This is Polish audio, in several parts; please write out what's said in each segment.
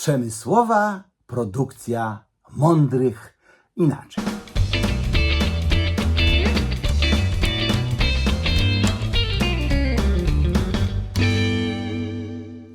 Przemysłowa produkcja mądrych inaczej.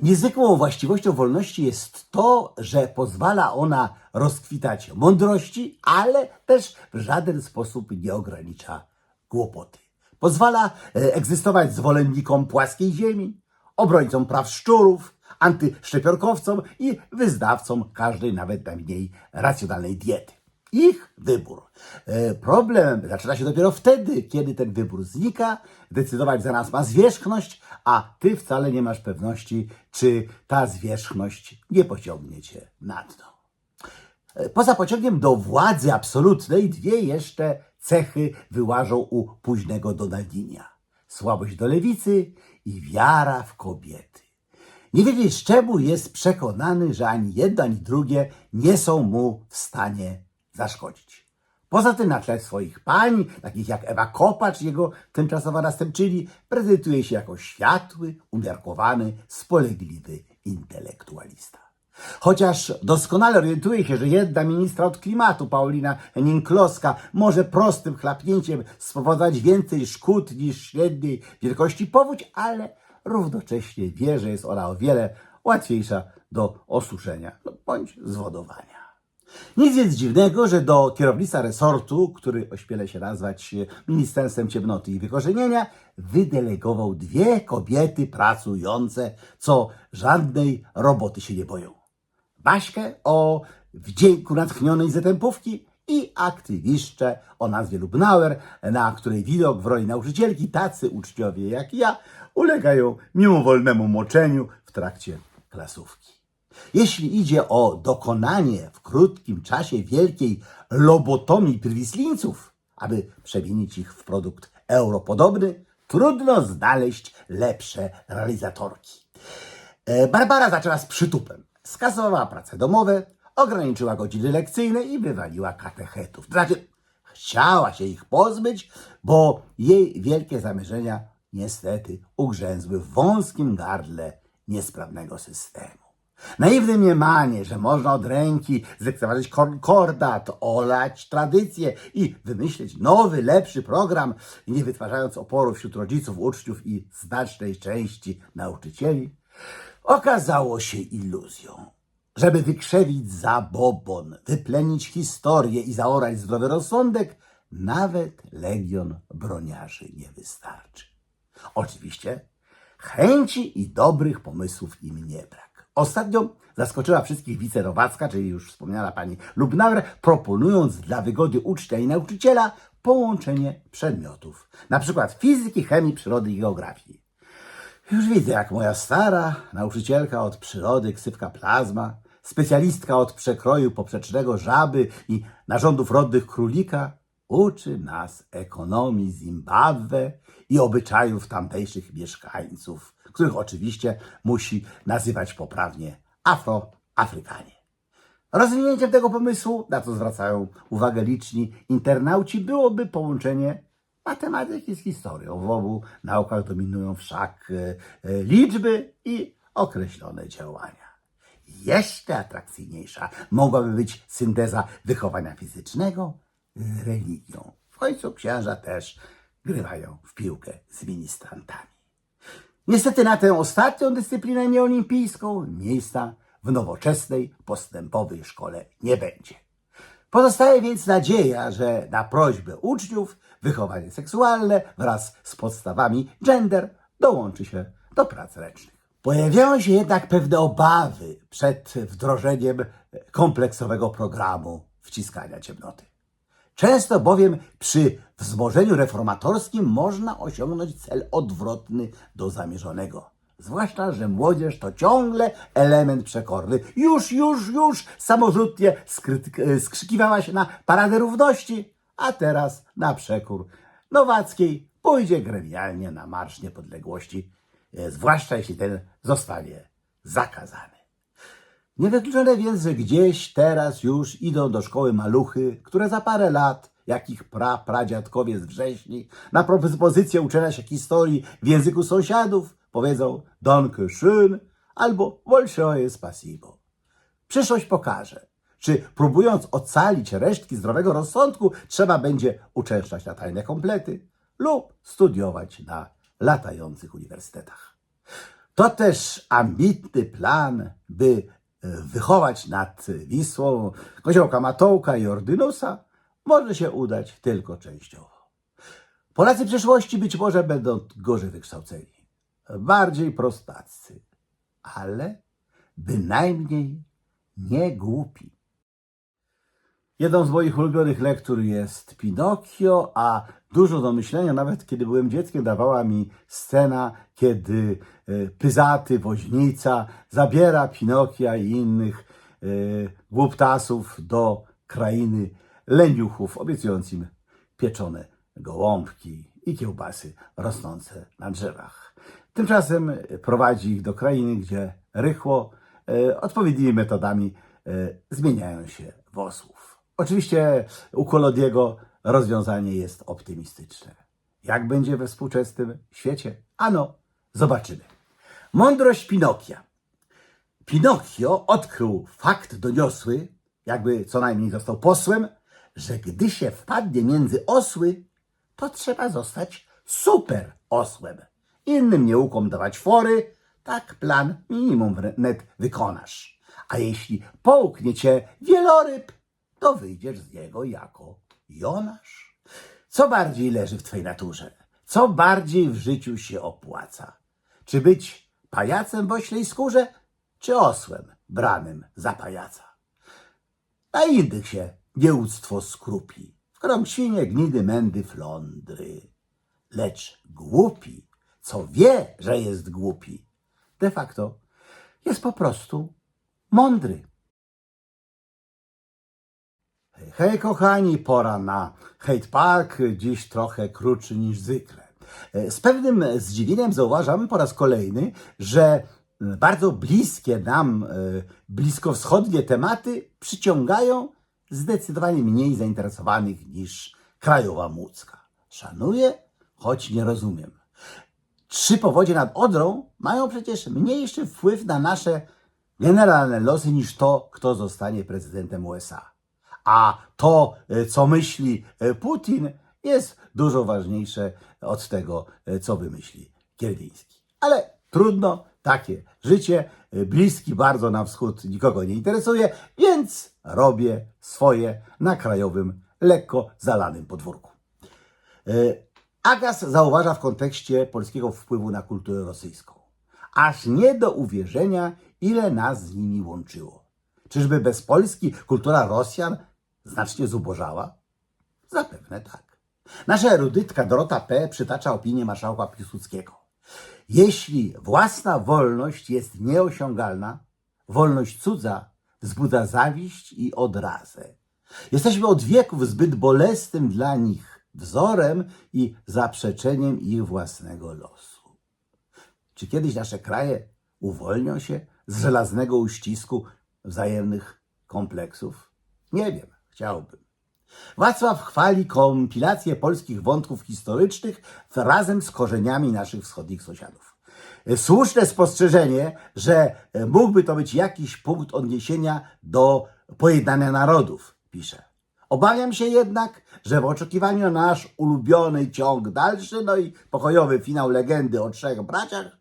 Niezwykłą właściwością wolności jest to, że pozwala ona rozkwitać mądrości, ale też w żaden sposób nie ogranicza głupoty. Pozwala e, egzystować zwolennikom płaskiej ziemi, obrońcom praw szczurów, antyszczepionkowcom i wyznawcom każdej nawet najmniej racjonalnej diety. Ich wybór. E, Problem zaczyna się dopiero wtedy, kiedy ten wybór znika. Decydować za nas ma zwierzchność, a ty wcale nie masz pewności, czy ta zwierzchność nie pociągnie cię na dno. E, Poza pociągiem do władzy absolutnej dwie jeszcze cechy wyłażą u późnego Donaldinia. Słabość do lewicy i wiara w kobiety. Nie wiedzieć czemu jest przekonany, że ani jedno, ani drugie nie są mu w stanie zaszkodzić. Poza tym na tle swoich pań, takich jak Ewa Kopacz, jego tymczasowa następczyni, prezentuje się jako światły, umiarkowany, spolegliwy intelektualista. Chociaż doskonale orientuje się, że jedna ministra od klimatu, Paulina Henning-Kloska, może prostym chlapnięciem spowodować więcej szkód niż średniej wielkości powódź, ale równocześnie wie, że jest ona o wiele łatwiejsza do osuszenia bądź zwodowania. Nic więc dziwnego, że do kierownictwa resortu, który ośmielę się nazwać Ministerstwem Ciemnoty i Wykorzenienia, wydelegował dwie kobiety pracujące, co żadnej roboty się nie boją. Baśkę o wdzięku natchnionej zetempówki i aktywiszczę o nazwie Lubnauer, na której widok w roli nauczycielki tacy uczniowie jak ja ulegają mimowolnemu moczeniu w trakcie klasówki. Jeśli idzie o dokonanie w krótkim czasie wielkiej lobotomii prwislińców, aby przemienić ich w produkt europodobny, trudno znaleźć lepsze realizatorki. E, Barbara zaczęła z przytupem. Skasowała prace domowe, ograniczyła godziny lekcyjne i wywaliła katechetów. Znaczy, chciała się ich pozbyć, bo jej wielkie zamierzenia niestety ugrzęzły w wąskim gardle niesprawnego systemu. Naiwne mniemanie, że można od ręki zlekceważyć konkordat, olać tradycje i wymyślić nowy, lepszy program, nie wytwarzając oporu wśród rodziców, uczniów i znacznej części nauczycieli, okazało się iluzją. Żeby wykrzewić zabobon, wyplenić historię i zaorać zdrowy rozsądek, nawet legion broniarzy nie wystarczy. Oczywiście chęci i dobrych pomysłów im nie brak. Ostatnio zaskoczyła wszystkich wicerowacka, czyli już wspomniana pani Lubnauer, proponując dla wygody ucznia i nauczyciela połączenie przedmiotów, na przykład fizyki, chemii, przyrody i geografii. Już widzę, jak moja stara nauczycielka od przyrody, ksywka plazma, specjalistka od przekroju poprzecznego żaby i narządów rodnych królika, uczy nas ekonomii Zimbabwe i obyczajów tamtejszych mieszkańców, których oczywiście musi nazywać poprawnie Afroafrykanie. Rozwinięciem tego pomysłu, na co zwracają uwagę liczni internauci, byłoby połączenie matematyki z historią. W obu naukach dominują wszak e, e, liczby i określone działania. Jeszcze atrakcyjniejsza mogłaby być synteza wychowania fizycznego religią. W końcu księża też grywają w piłkę z ministrantami. Niestety na tę ostatnią dyscyplinę nieolimpijską miejsca w nowoczesnej, postępowej szkole nie będzie. Pozostaje więc nadzieja, że na prośbę uczniów wychowanie seksualne wraz z podstawami gender dołączy się do prac ręcznych. Pojawiają się jednak pewne obawy przed wdrożeniem kompleksowego programu wciskania ciemnoty. Często bowiem przy wzmożeniu reformatorskim można osiągnąć cel odwrotny do zamierzonego. Zwłaszcza, że młodzież to ciągle element przekorny. Już, już, już samorzutnie skryty- skrzykiwała się na paradę równości, a teraz na przekór Nowackiej pójdzie gremialnie na Marsz Niepodległości, e, zwłaszcza jeśli ten zostanie zakazany. Niewykluczone więc, że gdzieś teraz już idą do szkoły maluchy, które za parę lat, jak ich pra, pradziadkowie z wrześni, na propozycję uczenia się historii w języku sąsiadów, powiedzą Danke schön albo Bolszoje spasibo. Przyszłość pokaże, czy próbując ocalić resztki zdrowego rozsądku, trzeba będzie uczęszczać na tajne komplety lub studiować na latających uniwersytetach. To też ambitny plan, by wychować nad Wisłą koziołka Matołka i Ordynusa, może się udać tylko częściowo. Polacy przyszłości być może będą gorzej wykształceni, bardziej prostacy, ale bynajmniej nie głupi. Jedną z moich ulubionych lektur jest Pinokio, a dużo do myślenia, nawet kiedy byłem dzieckiem, dawała mi scena, kiedy e, Pyzaty, woźnica, zabiera Pinokia i innych e, głuptasów do krainy leniuchów, obiecując im pieczone gołąbki i kiełbasy rosnące na drzewach. Tymczasem prowadzi ich do krainy, gdzie rychło e, odpowiednimi metodami zmieniają się w osłów. Oczywiście u Kolodiego rozwiązanie jest optymistyczne. Jak będzie we współczesnym świecie? Ano, zobaczymy. Mądrość Pinokia. Pinokio odkrył fakt doniosły, jakby co najmniej został posłem, że gdy się wpadnie między osły, to trzeba zostać super osłem. Innym nieukom dawać fory, tak plan minimum wnet wykonasz. A jeśli połknie cię wieloryb, to wyjdziesz z niego jako Jonasz. Co bardziej leży w twojej naturze? Co bardziej w życiu się opłaca? Czy być pajacem w oślej skórze, czy osłem branym za pajaca? Na innych się nieuctwo skrupi. W krągsinie gnidy mędy flądry. Lecz głupi, co wie, że jest głupi, de facto jest po prostu mądry. Hej, kochani, pora na Hate Park, dziś trochę krótszy niż zwykle. E, Z pewnym zdziwieniem zauważamy po raz kolejny, że bardzo bliskie nam, e, bliskowschodnie tematy przyciągają zdecydowanie mniej zainteresowanych niż krajowa Łódzka. Szanuję, choć nie rozumiem. Trzy powodzie nad Odrą mają przecież mniejszy wpływ na nasze generalne losy niż to, kto zostanie prezydentem USA. A to, e, co myśli e, Putin, jest dużo ważniejsze od tego, e, co wymyśli Kierwiński. Ale trudno, takie życie. Bliski bardzo na wschód nikogo nie interesuje, więc robię swoje na krajowym, lekko zalanym podwórku. Agas zauważa w kontekście polskiego wpływu na kulturę rosyjską. Aż nie do uwierzenia, ile nas z nimi łączyło. Czyżby bez Polski kultura Rosjan znacznie zubożała? Zapewne tak. Nasza erudytka Dorota P. przytacza opinię marszałka Piłsudskiego. Jeśli własna wolność jest nieosiągalna, wolność cudza wzbudza zawiść i odrazę. Jesteśmy od wieków zbyt bolesnym dla nich wzorem i zaprzeczeniem ich własnego losu. Czy kiedyś nasze kraje uwolnią się z żelaznego uścisku wzajemnych kompleksów? Nie wiem, chciałbym. Wacław chwali kompilację polskich wątków historycznych razem z korzeniami naszych wschodnich sąsiadów. Słuszne spostrzeżenie, że mógłby to być jakiś punkt odniesienia do pojednania narodów, pisze. Obawiam się jednak, że w oczekiwaniu na nasz ulubiony ciąg dalszy, no i pokojowy finał legendy o trzech braciach,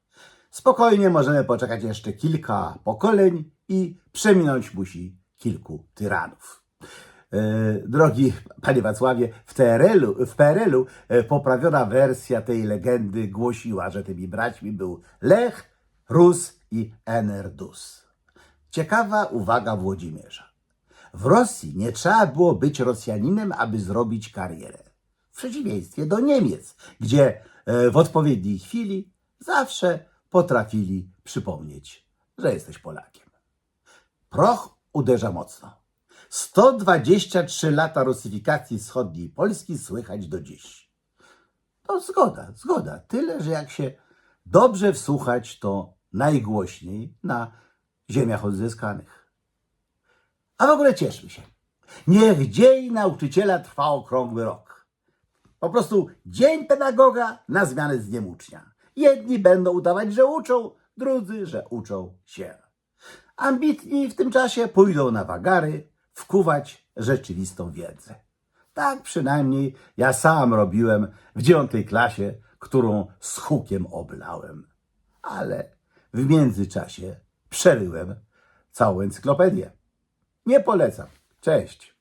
spokojnie możemy poczekać jeszcze kilka pokoleń i przeminąć musi kilku tyranów. E, Drogi panie Wacławie, w TRL-u, w PRL-u e, poprawiona wersja tej legendy głosiła, że tymi braćmi był Lech, Rus i Enerdus. Ciekawa uwaga Włodzimierza. W Rosji nie trzeba było być Rosjaninem, aby zrobić karierę. W przeciwieństwie do Niemiec, gdzie e, w odpowiedniej chwili zawsze potrafili przypomnieć, że jesteś Polakiem. Proch uderza mocno. 123 lata rusyfikacji wschodniej Polski słychać do dziś. To zgoda, zgoda. Tyle, że jak się dobrze wsłuchać, to najgłośniej na ziemiach odzyskanych. A w ogóle cieszmy się. Niech dzień nauczyciela trwa okrągły rok. Po prostu dzień pedagoga na zmianę z dniem ucznia. Jedni będą udawać, że uczą, drudzy, że uczą się. Ambitni w tym czasie pójdą na wagary wkuwać rzeczywistą wiedzę. Tak przynajmniej ja sam robiłem w dziewiątej klasie, którą z hukiem oblałem. Ale w międzyczasie przeryłem całą encyklopedię. Nie polecam. Cześć.